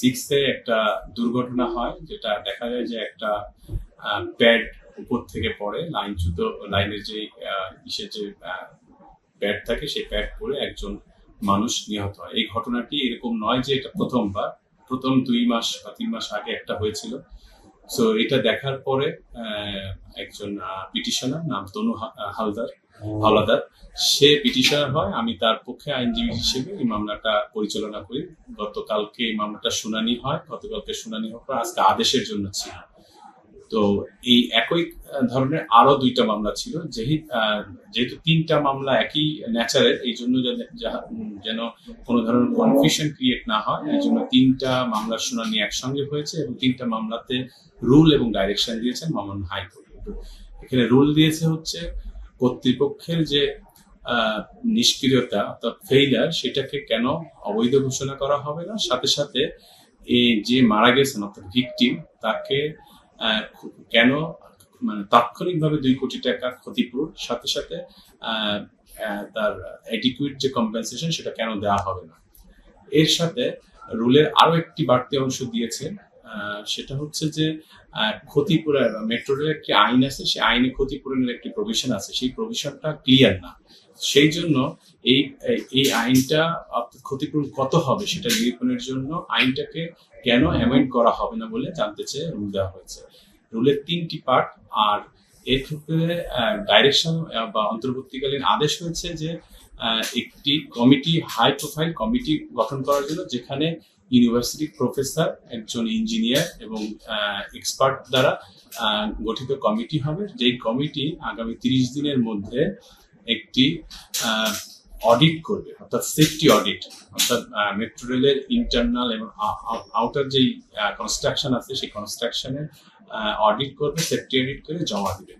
সিক্সে একটা দুর্ঘটনা হয়, যেটা দেখা যায় যে একটা প্যাড উপর থেকে পড়ে লাইনচ্যুত লাইনের যে ইসের যে প্যাড থাকে, সেই প্যাড পড়ে একজন মানুষ নিহত হয়। এই ঘটনাটি এরকম নয় যে এটা প্রথমবার, প্রথম দুই মাস বা তিন মাস আগে একটা হয়েছিল। সো এটা দেখার পরে একজন পিটিশনার নাম তনু হালদার হাওলাদার সে পিটিশনার হয়, আমি তার পক্ষে আইনজীবী হিসেবে এই মামলাটা পরিচালনা করি। গতকালকে এই মামলাটা শুনানি হয়, গতকালকে শুনানি হওয়ার পর আজকে আদেশের জন্য ছিল। তো এই একই ধরনের আরও দুইটা মামলা ছিল। যেহেতু তিনটা মামলা একই ন্যাচারের, এই জন্য যেন- কোনো ধরনের কনফিউশন ক্রিয়েট না হয়, এই জন্য তিনটা মামলার শুনানি একসঙ্গে হয়েছে এবং তিনটা মামলাতে রুল এবং ডাইরেকশন দিয়েছেন মামলান হাইকোর্ট। এখানে রুল দিয়েছে হচ্ছে কর্তৃপক্ষের যে নিষ্ক্রিয়তা অর্থাৎ ফেইলার সেটাকে কেন অবৈধ ঘোষণা করা হবে না? সাথে সাথে এই যে মারা গেছেন অর্থাৎ ভিকটিম তাকে কেন মানে তাৎক্ষণিকভাবে দুই কোটি টাকা ক্ষতিপূরণ, সাথে সাথে তার এডিকুইট যে কম্পেনসেশন সেটা কেন দেওয়া হবে না? এর সাথে রুলের আরও একটি বাড়তি অংশ দিয়েছে সেটা হচ্ছে যে ক্ষতিপূরণ মেট্রো রেলের একটি আইন আছে, সেই আইনে ক্ষতিপূরণের একটি প্রভিশন আছে। সেই প্রভিশনটা ক্লিয়ার না। সেই জন্য এই, এই- আইনটা ক্ষতিপূরণ কত হবে সেটা নিরূপণের জন্য আইনটাকে কেন অ্যামেন্ড করা হবে না বলে জানতে চেয়ে রুল দেওয়া হয়েছে। রুলের তিনটি পার্ট আর এর ক্ষেত্রে ডাইরেকশন বা অন্তর্বর্তীকালীন আদেশ হয়েছে যে একটি কমিটি হাই প্রোফাইল কমিটি গঠন করার জন্য, যেখানে ইউনিভার্সিটি প্রফেসর একজন ইঞ্জিনিয়ার এবং এক্সপার্ট দ্বারা গঠিত কমিটি হবে। যেই কমিটি আগামী তিরিশ দিনের মধ্যে একটি অডিট করবে, অর্থাৎ সেফটি অডিট অর্থাৎ মেট্রো রেলের ইন্টারনাল এবং আউটার যেই কনস্ট্রাকশন আছে, সেই কনস্ট্রাকশনের অডিট করবে সেফটি অডিট করে জমা দিবে।